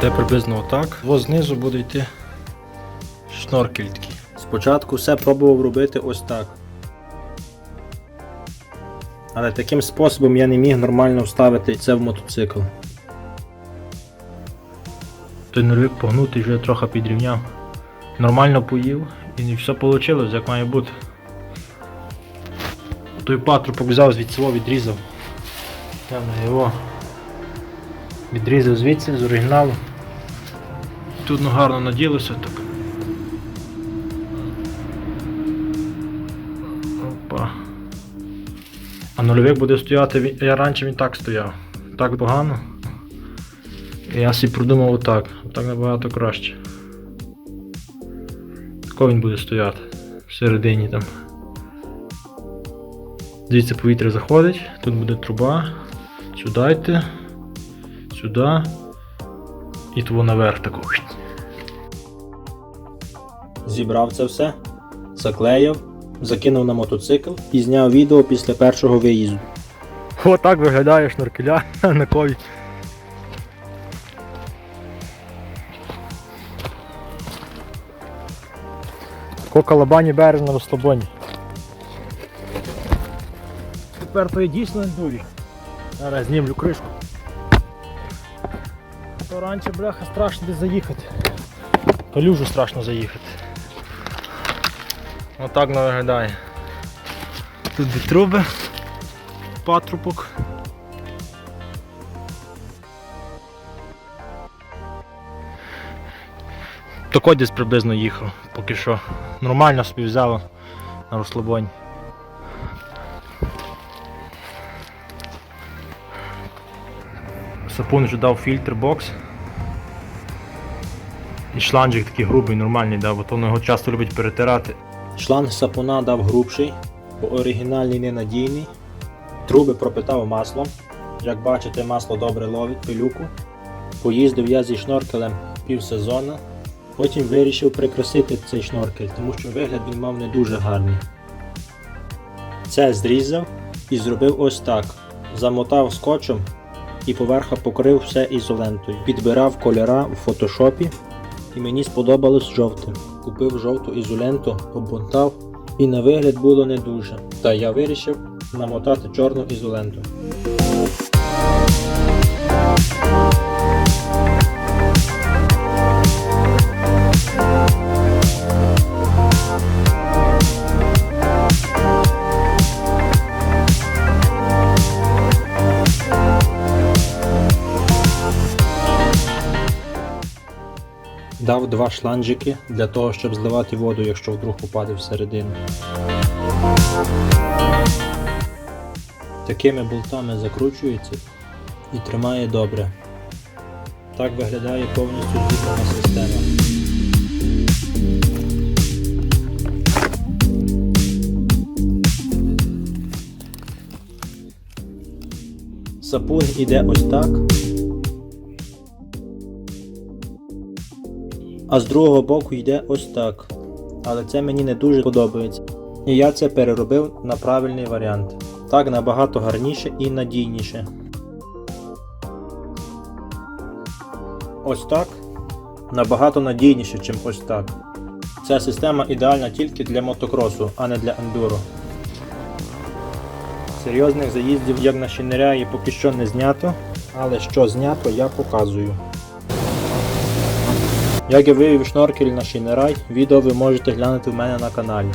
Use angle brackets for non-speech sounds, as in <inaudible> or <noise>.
Йде приблизно отак. Ось знизу буде йти шноркель. Спочатку все пробував робити ось так. Але таким способом я не міг нормально вставити це в мотоцикл. Той нервик погнутий вже трохи підрівняв. Нормально поїв і все вийшло, як має бути. Той патрубок взяв звідси, відрізав. Там його відрізав звідси з оригіналу. Тут ну гарно наділося так. Опа. А нульовик буде стояти, я раніше він так стояв. Так погано. Я собі продумав отак. Отак набагато краще. Тако він буде стояти. Всередині там. Звідси повітря заходить, тут буде труба. Сюди йти. Сюди. І того наверх тако. Зібрав це все, заклеїв, закинув на мотоцикл і зняв відео після першого виїзду. Отак виглядає шнуркеля <laughs> на кові. Тако калабані берег на розслабоні. Тепер то є дійсно ендурі. Зараз знімлю кришку. То раніше бляха страшно десь заїхати. По люжу страшно заїхати. Отак виглядає. Тут дві труби, патрубок. Тако десь приблизно їхав, поки що. Нормально собі взяло на розслабоні. Сапун вже дав фільтр бокс. І шланжик такий грубий, нормальний дав, бо то його часто любить перетирати. Шланг сапуна дав грубший, бо оригінальний ненадійний. Труби пропитав маслом. Як бачите, масло добре ловить пилюку. Поїздив я зі шноркелем півсезона. Потім вирішив прикрасити цей шноркель, тому що вигляд він мав не дуже гарний. Це зрізав і зробив ось так. Замотав скотчем і поверха покрив все ізолентою. Підбирав кольора в фотошопі і мені сподобалось жовте. Купив жовту ізоленту, обмотав і на вигляд було не дуже. Та я вирішив намотати чорну ізоленту. Дав два шланжики для того, щоб зливати воду, якщо вдруг попаде всередину. Такими болтами закручується і тримає добре. Так виглядає повністю зібрана система. Сапун іде ось так. А з другого боку йде ось так. Але це мені не дуже подобається. І я це переробив на правильний варіант. Так набагато гарніше і надійніше. Ось так набагато надійніше, ніж ось так. Ця система ідеальна тільки для мотокросу, а не для ендуро. Серйозних заїздів як на шинеряї поки що не знято, але що знято я показую. Як я вивів шноркель на шинерай, відео ви можете глянути в мене на каналі.